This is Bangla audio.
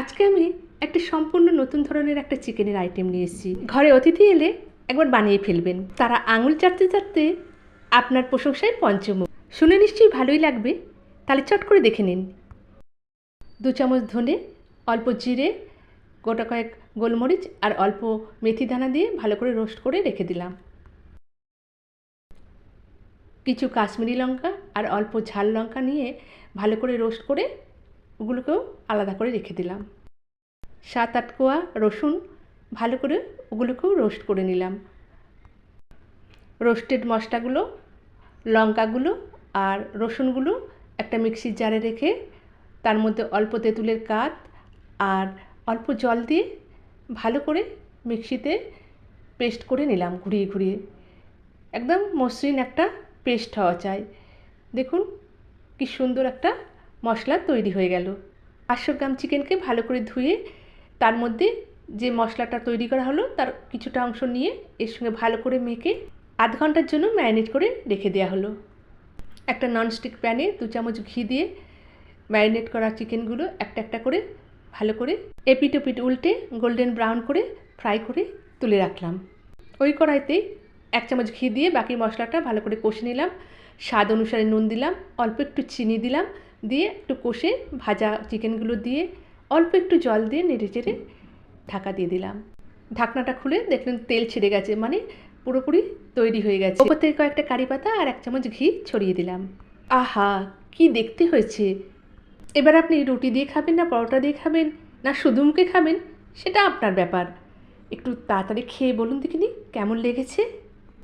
আজকে আমি একটা সম্পূর্ণ নতুন ধরনের একটা চিকেনের আইটেম নিয়ে এসেছি। ঘরে অতিথি এলে একবার বানিয়ে ফেলবেন। তারা আঙুল চাটতে চাটতে আপনার প্রশংসায় পঞ্চমুখ। শুনে নিশ্চয়ই ভালোই লাগবে। তাহলে চট করে দেখে নিন। দু চামচ ধনে, অল্প জিরে, গোটা কয়েক গোলমরিচ আর অল্প মেথি দানা দিয়ে ভালো করে রোস্ট করে রেখে দিলাম। কিছু কাশ্মীরি লঙ্কা আর অল্প ঝাল লঙ্কা নিয়ে ভালো করে রোস্ট করে ওগুলোকেও আলাদা করে রেখে দিলাম। সাত আট কোয়া রসুন ভালো করে ওগুলোকেও রোস্ট করে নিলাম। রোস্টেড মশলাগুলো, লঙ্কাগুলো আর রসুনগুলো একটা মিক্সির জারে রেখে তার মধ্যে অল্প তেঁতুলের কাত আর অল্প জল দিয়ে ভালো করে মিক্সিতে পেস্ট করে নিলাম ঘুরিয়ে ঘুরিয়ে। একদম মসৃণ একটা পেস্ট হওয়া চাই। দেখুন কি সুন্দর একটা মশলা তৈরি হয়ে গেল। পাঁচশো গ্রাম চিকেনকে ভালো করে ধুয়ে তার মধ্যে যে মশলাটা তৈরি করা হলো তার কিছুটা অংশ নিয়ে এর সঙ্গে ভালো করে মেখে আধ ঘণ্টার জন্য ম্যারিনেট করে রেখে দেওয়া হলো। একটা ননস্টিক প্যানে দু চামচ ঘি দিয়ে ম্যারিনেট করা চিকেনগুলো একটা একটা করে ভালো করে এপিট ওপিট উল্টে গোল্ডেন ব্রাউন করে ফ্রাই করে তুলে রাখলাম। ওই কড়াইতে এক চামচ ঘি দিয়ে বাকি মশলাটা ভালো করে কষে নিলাম। স্বাদ অনুসারে নুন দিলাম, অল্প একটু চিনি দিলাম, দিয়ে একটু কষে ভাজা চিকেনগুলো দিয়ে অল্প একটু জল দিয়ে নেড়ে চেড়ে ঢাকা দিয়ে দিলাম। ঢাকনাটা খুলে দেখলেন তেল ছেড়ে গেছে মানে পুরোপুরি তৈরি হয়ে গেছে। ওপর থেকে কয়েকটা কারি পাতা আর এক চামচ ঘি ছড়িয়ে দিলাম। আহা, কি দেখতে হয়েছে! এবার আপনি রুটি দিয়ে খাবেন না পরোটা দিয়ে খাবেন না শুধু মুখে খাবেন, সেটা আপনার ব্যাপার। একটু তাড়াতাড়ি খেয়ে বলুন দেখিনি, কেমন লেগেছে?